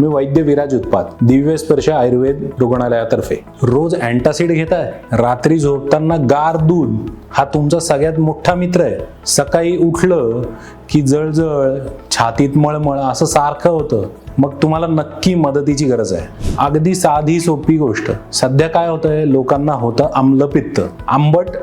मी वैद्य विराज उत्पात दिव्य स्पर्श आयुर्वेद रुग्णालयातर्फे. रोज अँटासिड घेताय रात्री झोपताना गार दूध. हा तुमचा सगळ्यात मोठा मित्र आहे. सकाळी उठलं की जळजळ छातीत मळमळ असं सारखं होतं. मग तुम्हाला नक्की मदतीची गरज आहे. अगदी साधी सोपी गोष्ट. सध्या काय होतंय? लोकांना होतं आम्लपित्त आंबट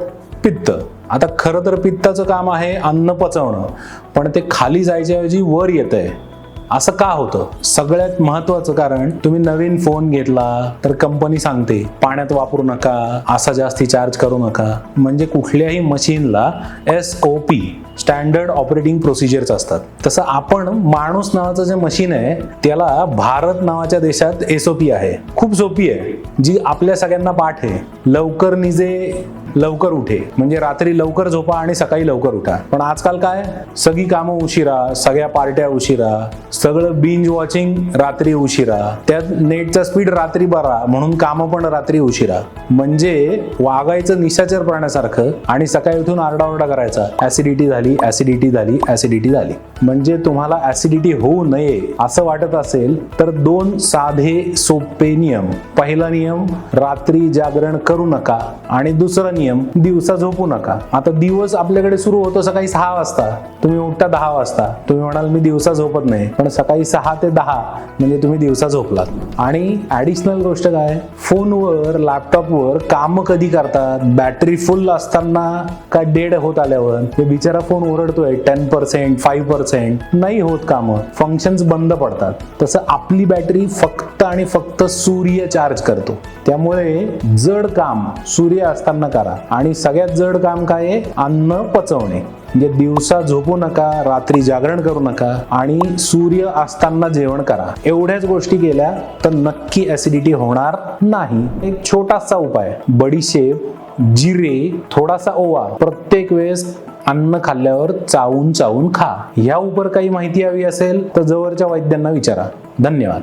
पित्त. आता खरं तर पित्ताचं काम आहे अन्न पचवणं. पण ते खाली जायच्याऐवजी वर येत आहे असं का होतं? सगळ्यात महत्वाचं कारण तुम्ही नवीन फोन घेतला तर कंपनी सांगते पाण्यात वापरू नका असा जास्ती चार्ज करू नका. म्हणजे कुठल्याही मशीनला S O P standard operating procedures असतात. तसं आपण माणूस नावाचं जे मशीन आहे त्याला भारत नावाच्या देशात एस ओ पी आहे. खूप सोपी आहे. जी आपल्या सगळ्यांना पाठ आहे. लवकर निजे लवकर उठे. म्हणजे रात्री लवकर झोपा आणि सकाळी लवकर उठा. पण आजकाल काय? सगळी कामं उशिरा सगळ्या पार्ट्या उशिरा सगळं बिंज वॉचिंग रात्री उशिरा. त्यात नेटचा स्पीड रात्री बरा म्हणून कामं पण रात्री उशिरा. म्हणजे वागायचं निशाचर प्राण्यासारखं आणि सकाळी उठून आरडाओरडा करायचा. ऍसिडिटी झाली ऍसिडिटी झाली ऍसिडिटी झाली. म्हणजे तुम्हाला ऍसिडिटी होऊ नये असं वाटत असेल तर दोन साधे सोपे नियम. पहिला नियम रात्री जागरण करू नका. आणि दुसरा नियम दिवसा झोपू नका. आता दिवस आपल्याकडे सुरू होतो सकाळी सहा वाजता. तुम्ही उठता दहा वाजता. तुम्ही म्हणाल मी दिवसा झोपत नाही. पण सकाळी सहा ते दहा म्हणजे तुम्ही दिवसा झोपलात. आणि ऍडिशनल गोष्ट काय? फोनवर लॅपटॉपवर काम कधी करतात? बॅटरी फुल असताना का डेड होत आल्यावर? ते बिचारा फोन ओरडतोय टेन पर्सेंट फाईव्ह पर्सेंट नाही होत कामं. फंक्शन्स बंद पडतात. तसं आपली बॅटरी फक्त आणि फक्त सूर्य चार्ज करतो. त्यामुळे जड काम सूर्य असताना करा. आणि सगळ्यात जड काम काय आहे? अन्न पचवणे. म्हणजे दिवसा झोपू नका रात्री जागरण करू नका आणि सूर्य असताना जेवण करा. एवढ्याच गोष्टी केल्या तर नक्की ऍसिडिटी होणार नाही. एक छोटासा उपाय बडीशेप जिरे थोडासा ओवा प्रत्येक वेळेस अन्न खाल्ल्यावर चावून चावून खा. ह्या उपर काही माहिती हवी असेल तर जवळच्या वैद्यांना विचारा. धन्यवाद.